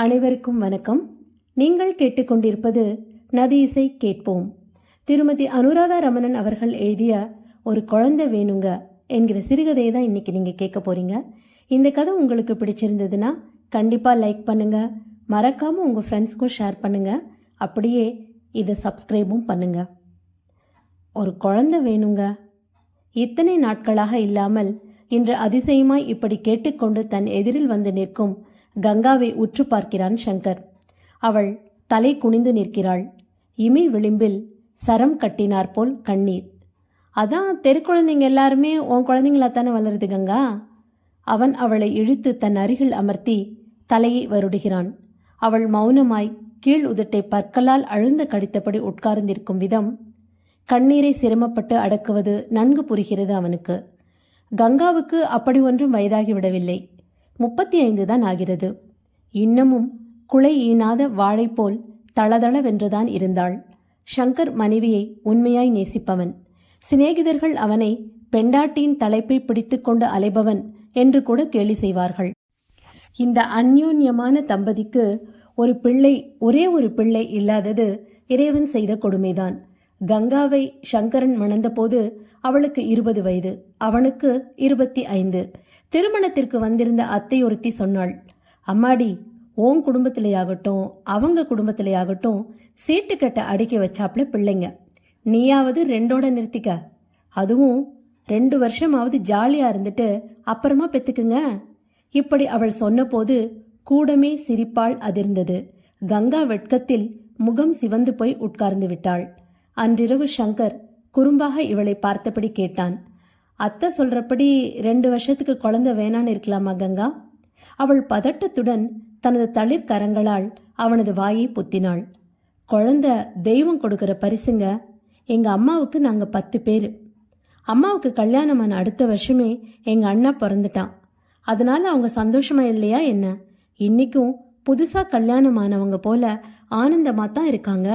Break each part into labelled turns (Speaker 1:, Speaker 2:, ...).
Speaker 1: அனைவருக்கும் வணக்கம். நீங்கள் கேட்டுக்கொண்டிருப்பது நதி இசை கேட்போம். திருமதி அனுராதா ரமணன் அவர்கள் எழுதிய ஒரு குழந்தை வேணுங்க என்கிற சிறுகதையை தான் இன்னைக்கு நீங்கள் கேட்க போறீங்க. இந்த கதை உங்களுக்கு பிடிச்சிருந்ததுன்னா கண்டிப்பாக லைக் பண்ணுங்க. மறக்காமல் உங்கள் ஃப்ரெண்ட்ஸ்க்கும் ஷேர் பண்ணுங்க. அப்படியே இதை சப்ஸ்கிரைபும் பண்ணுங்க. ஒரு குழந்தை வேணுங்க. இத்தனை நாட்களாக இல்லாமல் இன்று அதிசயமாய் இப்படி கேட்டுக்கொண்டு தன் எதிரில் வந்து நிற்கும் கங்காவை உற்று பார்க்கிறான் சங்கர். அவள் தலை குனிந்து நிற்கிறாள். இமை விளிம்பில் சரம் கட்டினார் போல் கண்ணீர். அதான் தெரு குழந்தைங்க எல்லாருமே உன் குழந்தைங்களா தானே வளருது கங்கா? அவன் அவளை இழுத்து தன் அருகில் அமர்த்தி தலையை வருடுகிறான். அவள் மௌனமாய் கீழ் உதட்டை பற்களால் அழுந்த கடித்தபடி உட்கார்ந்திருக்கும் விதம் கண்ணீரை சிரமப்பட்டு அடக்குவது நன்கு புரிகிறது அவனுக்கு. கங்காவுக்கு அப்படி ஒன்றும் வயதாகிவிடவில்லை முப்பத்தி ஐந்து தான் ஆகிறது. இன்னமும் குலை ஈனாத வாழை போல் தளதளவென்றுதான் இருந்தாள். ஷங்கர் மனைவியை உண்மையாய் நேசிப்பவன். சிநேகிதர்கள் அவனை பெண்டாட்டியின் தலைப்பை பிடித்துக்கொண்டு அலைபவன் என்று கூட கேலி செய்வார்கள். இந்த அந்யோன்யமான தம்பதிக்கு ஒரு பிள்ளை ஒரே ஒரு பிள்ளை இல்லாதது இறைவன் செய்த கொடுமைதான். கங்காவை சங்கரன் மணந்தபோது அவளுக்கு இருபது வயது அவனுக்கு இருபத்தி ஐந்து. திருமணத்திற்கு வந்திருந்த அத்தை ஒருத்தி சொன்னாள் அம்மாடி ஓன் குடும்பத்திலேயாகட்டும் அவங்க குடும்பத்திலேயாகட்டும் சீட்டு கட்ட அடுக்கி வச்சாப்ல பிள்ளைங்க. நீயாவது ரெண்டோட நிறுத்திக்க. அதுவும் ரெண்டு வருஷமாவது ஜாலியா இருந்துட்டு அப்புறமா பெத்துக்குங்க. இப்படி அவள் சொன்னபோது கூடமே சிரிப்பாள் அதிர்ந்தது. கங்கா வெட்கத்தில் முகம் சிவந்து போய் உட்கார்ந்து விட்டாள். அன்றிரவு சங்கர் குறும்பாக இவளை பார்த்தபடி கேட்டான். அத்தை சொல்றபடி ரெண்டு வருஷத்துக்கு குழந்தை வேணான்னு இருக்கலாமா கங்கா? அவள் பதட்டத்துடன் தனது தளிர் கரங்களால் அவனது வாயை பொத்தினாள். குழந்தை தெய்வம் கொடுக்கிற பரிசுங்க எங்க அம்மாவுக்கு நாங்க பத்து பேர். அம்மாவுக்கு கல்யாணமான அடுத்த வருஷமே எங்க அண்ணா பிறந்துட்டான். அதனால அவங்க சந்தோஷமா இல்லையா என்ன? இன்னைக்கும் புதுசா கல்யாணமானவங்க போல ஆனந்தமா தான் இருக்காங்க.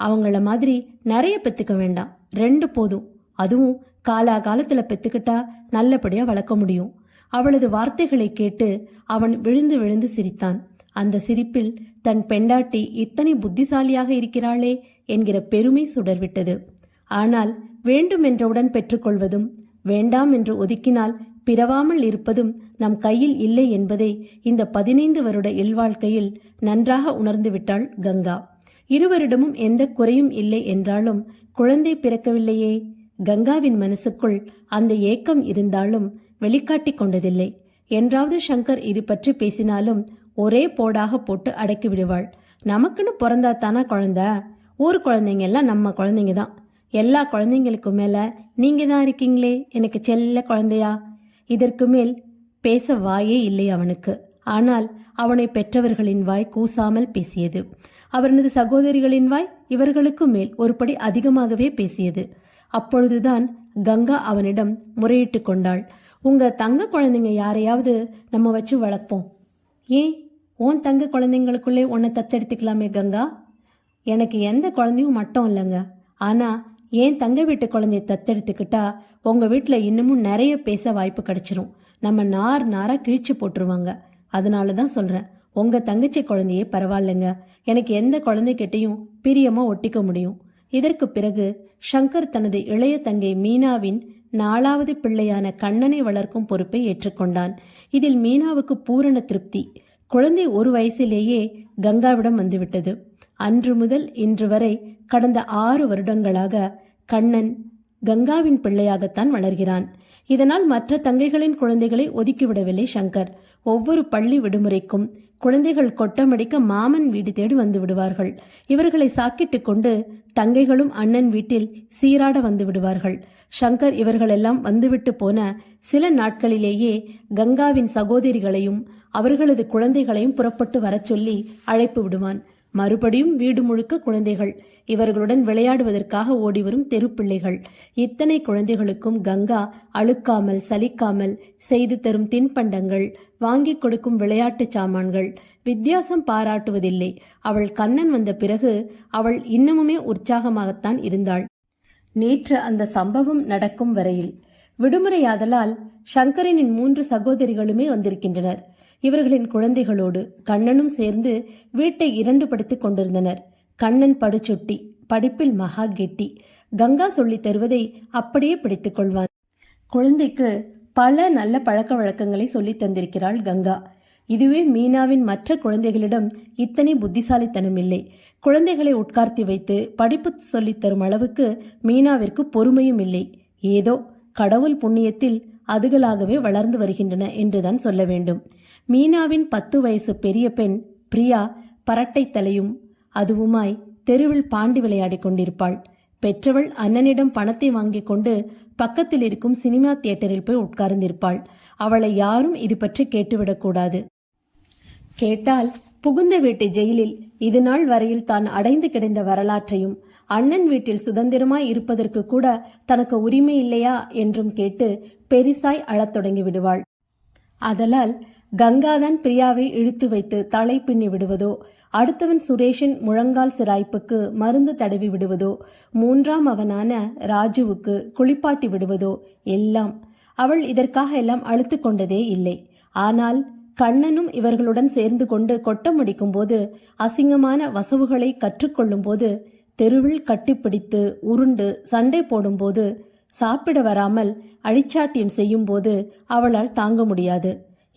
Speaker 1: அவங்கள மாதிரி நிறைய பெத்துக்க வேண்டாம். ரெண்டு போதும். அதுவும் காலா காலத்துல பெத்துக்கிட்டா நல்லபடியா வளர்க்க முடியும். அவளது வார்த்தைகளை கேட்டு அவன் விழுந்து விழுந்து சிரித்தான். அந்த சிரிப்பில் தன் பெண்டாட்டி இத்தனை புத்திசாலியாக இருக்கிறாளே என்கிற பெருமை சுடர்விட்டது. ஆனால் வேண்டுமென்றவுடன் பெற்றுக்கொள்வதும் வேண்டாம் என்று ஒதுக்கினால் பிறவாமல் இருப்பதும் நம் கையில் இல்லை என்பதை இந்த பதினைந்து வருட இல்வாழ்க்கையில் நன்றாக உணர்ந்து விட்டாள் கங்கா. இருவரிடமும் எந்த குறையும் இல்லை என்றாலும் குழந்தை பிறக்கவில்லையே கங்காவின் மனசுக்குள் அந்த ஏக்கம் இருந்தாலும் வெளிக்காட்டிக் கொண்டதில்லை. என்றாவது சங்கர் இது பற்றி பேசினாலும் ஒரே போடாக போட்டு அடக்கி விடுவாள். நமக்குன்னு பிறந்தா தானா குழந்தை? ஊர் குழந்தைங்க எல்லாம் நம்ம குழந்தைங்க தான். எல்லா குழந்தைங்களுக்கும் மேல நீங்க தான் இருக்கீங்களே எனக்கு செல்ல குழந்தையா? இதற்கு மேல் பேச வாயே இல்லை அவனுக்கு. ஆனால் அவனை பெற்றவர்களின் வாய் கூசாமல் பேசியது. அவனது சகோதரிகளின் வாய் இவர்களுக்கு மேல் ஒருபடி அதிகமாகவே பேசியது. அப்பொழுதுதான் கங்கா அவனிடம் முறையிட்டு கொண்டாள். உங்க தங்க குழந்தைங்க யாரையாவது நம்ம வச்சு வளர்ப்போம். ஏன்? உன் தங்க குழந்தைங்களுக்குள்ளே உன்னை தத்தெடுத்துக்கலாமே கங்கா? எனக்கு எந்த குழந்தையும் மட்டும் இல்லைங்க. ஆனா ஏன் தங்க வீட்டு குழந்தைய தத்தெடுத்துக்கிட்டா உங்க வீட்டில் இன்னமும் நிறைய பேச வாய்ப்பு கிடைச்சிரும். நம்ம நார் நாரா கிழிச்சு போட்டுருவாங்க. அதனால தான் சொல்றேன் உங்க தங்கச்சி குழந்தையே பரவாயில்லைங்க. எனக்கு எந்த குழந்தைகிட்டையும் பிரியமா ஒட்டிக்க முடியும். இதற்கு பிறகு ஷங்கர் தனது இளைய தங்கை மீனாவின் நாலாவது பிள்ளையான கண்ணனை வளர்க்கும் பொறுப்பை ஏற்றுக்கொண்டான். இதில் மீனாவுக்கு பூரண திருப்தி. குழந்தை ஒரு வயசிலேயே கங்காவிடம் வந்துவிட்டது. அன்று முதல் இன்று வரை கடந்த ஆறு வருடங்களாக கண்ணன் கங்காவின் பிள்ளையாகத்தான் வளர்கிறான். இதனால் மற்ற தங்கைகளின் குழந்தைகளை ஒதுக்கிவிடவில்லை சங்கர். ஒவ்வொரு பள்ளி விடுமுறைக்கும் குழந்தைகள் கொட்டமடிக்க மாமன் வீடு தேடி வந்து விடுவார்கள். இவர்களை சாக்கிட்டு கொண்டு தங்கைகளும் அண்ணன் வீட்டில் சீராட வந்து விடுவார்கள். சங்கர் இவர்களெல்லாம் வந்துவிட்டு போன சில நாட்களிலேயே கங்காவின் சகோதரிகளையும் அவர்களது குழந்தைகளையும் புறப்பட்டு வரச் சொல்லி அழைப்பு விடுவான். மறுபடியும் வீடு முழுக்க குழந்தைகள். இவர்களுடன் விளையாடுவதற்காக ஓடிவரும் தெருப்பிள்ளைகள். இத்தனை குழந்தைகளுக்கும் கங்கா அழுக்காமல் சலிக்காமல் செய்து தரும் தின்பண்டங்கள் வாங்கி கொடுக்கும் விளையாட்டு சாமான்கள். வித்தியாசம் பாராட்டுவதில்லை. அவள் கண்ணன் வந்த பிறகு அவள் இன்னமுமே உற்சாகமாகத்தான் இருந்தாள். நேற்று அந்த சம்பவம் நடக்கும் வரையில். விடுமுறையாதலால் சங்கரனின் மூன்று சகோதரிகளுமே வந்திருக்கின்றனர். இவர்களின் குழந்தைகளோடு கண்ணனும் சேர்ந்து வீட்டை இரண்டு படுத்திக் கொண்டிருந்தனர். கண்ணன் படுச்சுட்டி படிப்பில் மகா கெட்டி. கங்கா சொல்லித் தருவதை அப்படியே பிடித்துக் கொள்வான். குழந்தைக்கு பல நல்ல பழக்க வழக்கங்களை சொல்லித் தந்திருக்கிறாள் கங்கா. இதுவே மீனாவின் மற்ற குழந்தைகளிடம் இத்தனை புத்திசாலித்தனம் இல்லை குழந்தைகளை உட்கார்த்தி வைத்து படிப்பு சொல்லித் தரும் அளவுக்கு மீனாவிற்கு பொறுமையும் இல்லை. ஏதோ கடவுள் புண்ணியத்தில் அதுகளாகவே வளர்ந்து வருகின்றன என்றுதான் சொல்ல வேண்டும். மீனாவின் பத்து வயசு பெரிய பெண் பிரியா பரட்டை தலையும் அதுவுமாய் தெருவில் பாண்டி விளையாடிக் கொண்டிருப்பாள். பெற்றவள் அண்ணனிடம் பணத்தை வாங்கிக் கொண்டு பக்கத்தில் இருக்கும் சினிமா தியேட்டரில் போய் உட்கார்ந்திருப்பாள். அவளை யாரும் இது பற்றி கேட்டுவிடக்கூடாது கேட்டால் புகுந்த வீட்டு ஜெயிலில் இது நாள் வரையில் தான் அடைந்து கிடந்த வரலாற்றையும் அண்ணன் வீட்டில் சுதந்திரமாய் இருப்பதற்கு கூட தனக்கு உரிமை இல்லையா? என்றும் கேட்டு பெரிசாய் அழத் தொடங்கி விடுவாள். அதலால் கங்காதான் பிரியாவை இழுத்து வைத்து தலை பின்னி விடுவதோ? அடுத்தவன் சுரேஷின் முழங்கால் சிராய்ப்புக்கு மருந்து தடவி விடுவதோ? மூன்றாம் அவனான ராஜுவுக்கு குளிப்பாட்டி விடுவதோ? எல்லாம். அவள் இதற்காக எல்லாம் அழுத்து கொண்டதே இல்லை. ஆனால் கண்ணனும் இவர்களுடன் சேர்ந்து கொண்டு கொட்டம் அடிக்கும்போது அசிங்கமான வசவுகளை கற்றுக்கொள்ளும் போது தெருவில் கட்டிப்பிடித்து உருண்டு சண்டை போடும்போது சாப்பிட வராமல் அழிச்சாட்டியம் செய்யும்போது அவளால் தாங்க முடியாது.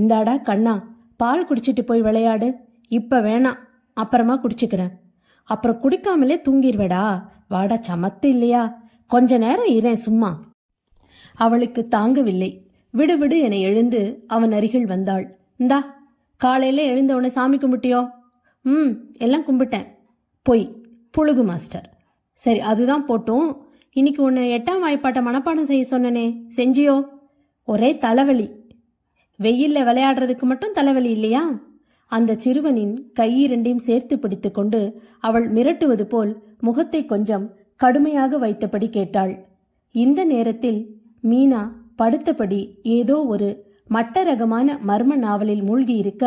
Speaker 1: இந்தாடா கண்ணா பால் குடிச்சிட்டு போய் விளையாடு. இப்ப வேணாம் அப்புறமா குடிச்சுக்கிறேன். அப்புறம் குடிக்காமலே தூங்கிடுவேடா வாடா சமத்து இல்லையா? கொஞ்ச நேரம் இரேன் சும்மா. அவளுக்கு தாங்கவில்லை. விடு விடு என எழுந்து அவன் அருகில் வந்தாள். இந்தா காலையில எழுந்தவனை சாமி கும்பிட்டியோ? ம் எல்லாம் கும்பிட்டேன். பொய் புழுகு மாஸ்டர். சரி அதுதான் போட்டும். இன்னைக்கு உன்னை எட்டாம் வாய்ப்பாட்டை மனப்பாடம் செய்ய சொன்னனே செஞ்சியோ? ஒரே தலைவலி. வெயில்ல விளையாடுறதுக்கு மட்டும் தலைவலி இல்லையா? அந்த சிறுவனின் கையிரண்டையும் சேர்த்து பிடித்துக்கொண்டு அவள் மிரட்டுவது போல் முகத்தை கொஞ்சம் கடுமையாக வைத்தபடி கேட்டாள். இந்த நேரத்தில் மீனா படுத்தபடி ஏதோ ஒரு மட்ட ரகமான மர்ம நாவலில் மூழ்கியிருக்க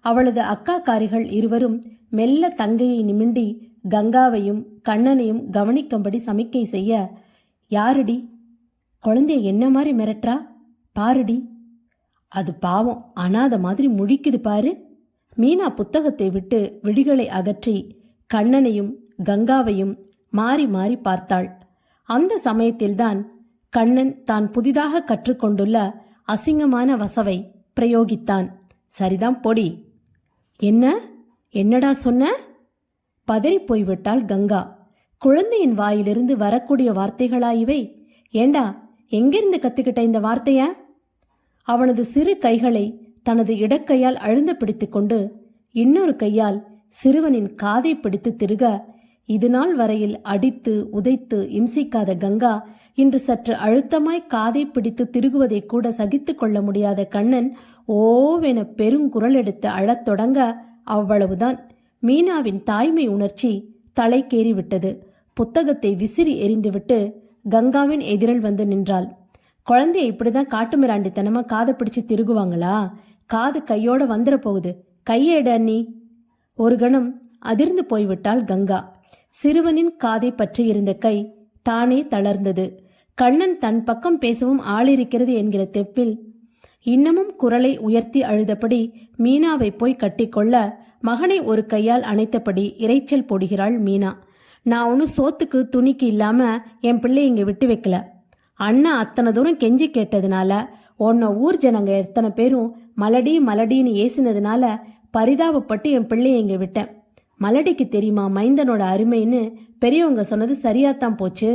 Speaker 1: அவளது அக்காக்காரிகள் இருவரும் மெல்ல தங்கையை நிமிண்டி கங்காவையும் கண்ணனையும் கவனிக்கும்படி சமிக்கை செய்ய யாருடி? குழந்தைய என்ன மாதிரி மிரட்டுறா? பாருடி. அது பாவம். அனாத மாதிரி முழிக்குது பாரு. மீனா புத்தகத்தை விட்டு விழிகளை அகற்றி கண்ணனையும் கங்காவையும் மாறி மாறி பார்த்தாள். அந்த சமயத்தில்தான் கண்ணன் தான் புதிதாக கற்றுக்கொண்டுள்ள அசிங்கமான வசவை பிரயோகித்தான். சரிதான் பொடி. என்ன? என்னடா சொன்ன? பதறிப் போய்விட்டாள் கங்கா. குழந்தையின் வாயிலிருந்து வரக்கூடிய வார்த்தைகளா இவை? ஏண்டா எங்கிருந்து கத்துக்கிட்ட இந்த வார்த்தைய? அவனது சிறு கைகளை தனது இடக்கையால் அழுந்த பிடித்துக்கொண்டு இன்னொரு கையால் சிறுவனின் காதை பிடித்து திருக இதுநாள் வரையில் அடித்து உதைத்து இம்சிக்காத கங்கா இன்று சற்று அழுத்தமாய் காதை பிடித்து திருகுவதை கூட சகித்து கொள்ள முடியாத கண்ணன் ஓவென பெருங்குரல் எடுத்து அழத் தொடங்க அவ்வளவுதான். மீனாவின் தாய்மை உணர்ச்சி தலைக்கேறிவிட்டது புத்தகத்தை விசிறி எறிந்துவிட்டு கங்காவின் எதிரில் வந்து நின்றாள். குழந்தைய இப்படிதான் காட்டுமிராண்டித்தனமா காதை பிடிச்சு திருகுவாங்களா? காது கையோட வந்துட போகுது. கையேடு அண்ணி. ஒரு கணம் அதிர்ந்து போய்விட்டாள் கங்கா. சிறுவனின் காதை பற்றி இருந்த கை தானே தளர்ந்தது. கண்ணன் தன் பக்கம் பேசவும் ஆளிருக்கிறது என்கிற தெப்பில் இன்னமும் குரலை உயர்த்தி அழுதபடி மீனாவை போய் கட்டிக்கொள்ள மகனை ஒரு கையால் அணைத்தபடி இரைச்சல் போடுகிறாள் மீனா. நான் ஒன்றும் சோத்துக்கு துணிக்கு இல்லாம என் பிள்ளை இங்க விட்டு வைக்கல. அண்ணா அத்தனை தூரம் கெஞ்சி கேட்டதுனால உன்னை ஊர் ஜனங்க எத்தனை பேரும் மலடி மலடின்னு ஏசினதுனால பரிதாபப்பட்டு என் பிள்ளைய இங்க விட்டேன். மலடிக்கு தெரியுமா மைந்தனோட அருமைன்னு பெரியவங்க சொன்னது சரியாத்தான் போச்சு.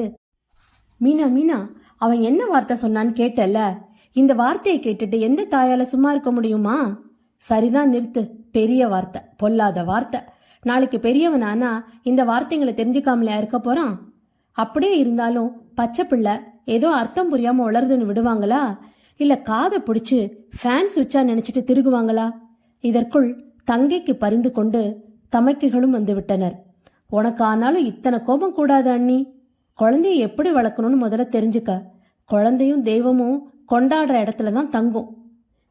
Speaker 1: மீனா மீனா அவன் என்ன வார்த்தை சொன்னான்னு கேட்டல இந்த வார்த்தையை கேட்டுட்டு எந்த தாயால சும்மா இருக்க முடியுமா? சரிதான் நிறுத்து. பெரிய வார்த்தை. பொல்லாத வார்த்தை. நாளைக்கு பெரியவனானா இந்த வார்த்தைங்களை தெரிஞ்சுக்காமலையா இருக்க போறான்? அப்படியே இருந்தாலும் பச்சை பிள்ளை ஏதோ அர்த்தம் புரியாம உளருதுன்னு விடுவாங்களா? இல்ல காதை பிடிச்சு ஃபேன் சுவிட்சா நினைச்சிட்டு திருகுவாங்களா? இதற்குள் தங்கைக்கு பரிந்து கொண்டு தமக்கைகளும் வந்துவிட்டனர் உனக்கு ஆனாலும் இத்தனை கோபம் கூடாது அண்ணி. குழந்தைய எப்படி வளர்க்கணும்னு முதல்ல தெரிஞ்சுக்க. குழந்தையும் தெய்வமும் கொண்டாடுற இடத்துல தான் தங்கும்.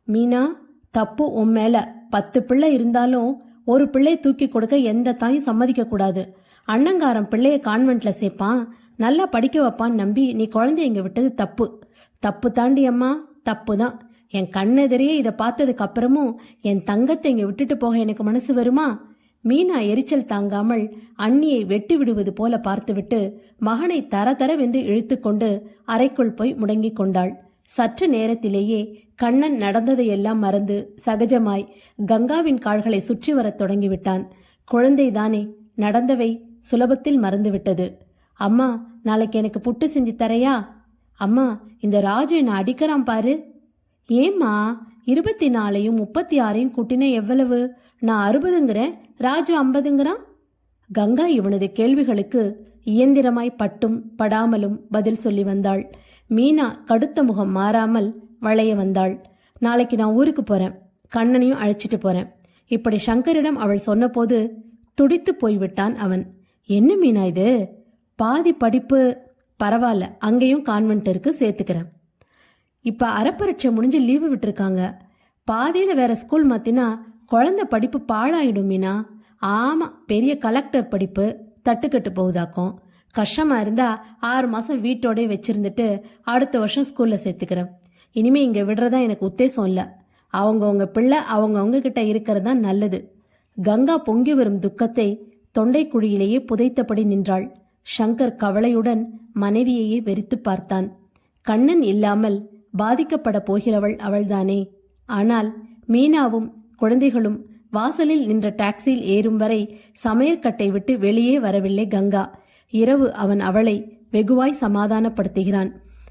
Speaker 1: மீனா தப்பு உன் மேல. பத்து பிள்ளை இருந்தாலும் ஒரு பிள்ளை தூக்கி கொடுக்க எந்த தாயும் சம்மதிக்க கூடாது அண்ணங்காரன் பிள்ளைய கான்வென்ட்ல சேர்ப்பான். நல்லா படிக்க வைப்பான்னு நம்பி நீ குழந்தைங்க விட்டது தப்பு. தப்பு தாண்டி அம்மா தப்பு தான் என் கண்ணெதிரையே இதை பார்த்ததுக்கு அப்புறமும் என் தங்கத்தை இங்கே விட்டுட்டு போக எனக்கு மனசு வருமா? மீனா எரிச்சல் தாங்காமல் அண்ணியை வெட்டி விடுவது போல பார்த்துவிட்டு மகனை தர தரவென்று இழுத்துக்கொண்டு அறைக்குள் போய் முடங்கிக் கொண்டாள். சற்று நேரத்திலேயே கண்ணன் நடந்ததையெல்லாம் மறந்து சகஜமாய் கங்காவின் கால்களை சுற்றி வரத் தொடங்கிவிட்டான். குழந்தைதானே நடந்தவை சுலபத்தில் மறந்துவிட்டது. அம்மா நாளைக்கு எனக்கு புட்டு செஞ்சு தரையா? அம்மா இந்த ராஜு என்னை அடிக்கிறான் பாரு. ஏம்மா இருபத்தி நாலையும் முப்பத்தி ஆறையும் கூட்டினா எவ்வளவு? நான் அறுபதுங்கிறேன் ராஜு ஐம்பதுங்கிறான்? கங்கா இவனது கேள்விகளுக்கு இயந்திரமாய் பட்டும் படாமலும் பதில் சொல்லி வந்தாள். மீனா கடுத்த முகம் மாறாமல் வளைய வந்தாள். நாளைக்கு நான் ஊருக்கு போறேன் கண்ணனையும் அழைச்சிட்டு போறேன். இப்படி சங்கரிடம் அவள் சொன்னபோது துடித்து போய்விட்டான் அவன். என்ன மீனா இது? பாதி படிப்பு பரவாயில்ல அங்கேயும் கான்வென்ட் இருக்கு சேர்த்துக்கிறேன். இப்போ அறப்பரீட்சை முடிஞ்சு லீவு விட்டுருக்காங்க. பாதியில் வேற ஸ்கூல் மாத்தினா குழந்தை படிப்பு பாழாயிடும் மீனா. ஆமாம் பெரிய கலெக்டர் படிப்பு தட்டுக்கட்டு போகுதாக்கும். கஷ்டமாக இருந்தால் ஆறு மாதம் வீட்டோடய வச்சுருந்துட்டு அடுத்த வருஷம் ஸ்கூலில் சேர்த்துக்கிறேன். இனிமேல் இங்கே விடுறதா எனக்கு உத்தேசம் இல்லை. அவங்கவுங்க பிள்ளை அவங்கவுங்க கிட்ட இருக்கிறது தான் நல்லது. கங்கா பொங்கி வரும் துக்கத்தை தொண்டைக்குழியிலேயே புதைத்தபடி நின்றாள். சங்கர் கவலையுடன் மனைவியையே வெறித்து பார்த்தான். கண்ணன் இல்லாமல் பாதிக்கப்பட போகிறவள் அவள்தானே. ஆனால் மீனாவும் குழந்தைகளும் வாசலில் நின்ற டாக்ஸியில் ஏறும் வரை சமையற்கட்டை விட்டு வெளியே வரவில்லை கங்கா. இரவு அவன் அவளை வெகுவாய் சமாதானப்படுத்துகிறான்.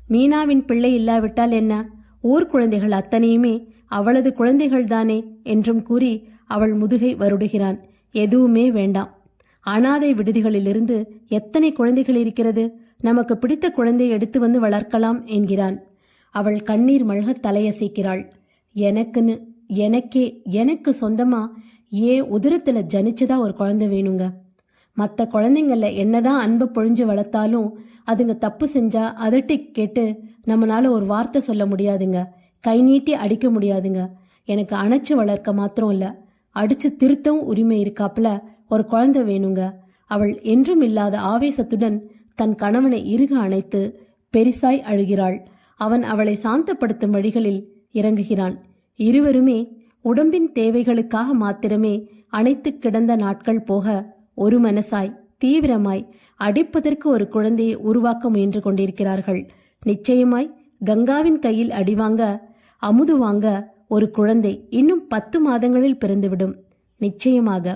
Speaker 1: மீனாவின் பிள்ளை இல்லாவிட்டால் என்ன? ஊர் குழந்தைகள் அத்தனையுமே அவளது குழந்தைகள்தானே என்றும் கூறி அவள் முதுகை வருடுகிறான். எதுவுமே வேண்டாம். அனாதை விடுதிகளிலிருந்து எத்தனை குழந்தைகள் இருக்கிறது? நமக்கு பிடித்த குழந்தையை எடுத்து வந்து வளர்க்கலாம் என்கிறான். அவள் கண்ணீர் மழ்க தலையசைக்கிறாள். எனக்குன்னு எனக்கே எனக்கு சொந்தமா? ஏன் உதிரத்துல ஜனிச்சதா ஒரு குழந்தை வேணுங்க. மற்ற குழந்தைங்கள என்னதான் அன்பு பொழிஞ்சு வளர்த்தாலும் அதுங்க தப்பு செஞ்சா அதட்டி கேட்டு நம்மளால ஒரு வார்த்தை சொல்ல முடியாதுங்க. கை நீட்டி அடிக்க முடியாதுங்க. எனக்கு அணைச்சு வளர்க்க மாத்திரம் இல்லை. அடிச்சு திருத்தவும் உரிமை இருக்காப்புல. ஒரு குழந்தை வேணுங்க. அவள் என்றும் இல்லாத ஆவேசத்துடன் தன் கணவனை இறுக அணைத்து பெரிசாய் அழுகிறாள். அவன் அவளை சாந்தப்படுத்தும் வழிகளில் இறங்குகிறான். இருவருமே உடம்பின் தேவைகளுக்காக மாத்திரமே அனைத்து கிடந்த நாட்கள் போக ஒரு மனசாய் தீவிரமாய் அடிப்பதற்கு ஒரு குழந்தையை உருவாக்க முயன்று கொண்டிருக்கிறார்கள். நிச்சயமாய் கங்காவின் கையில் அடிவாங்க அமுது வாங்க ஒரு குழந்தை இன்னும் பத்து மாதங்களில் பிறந்துவிடும். நிச்சயமாக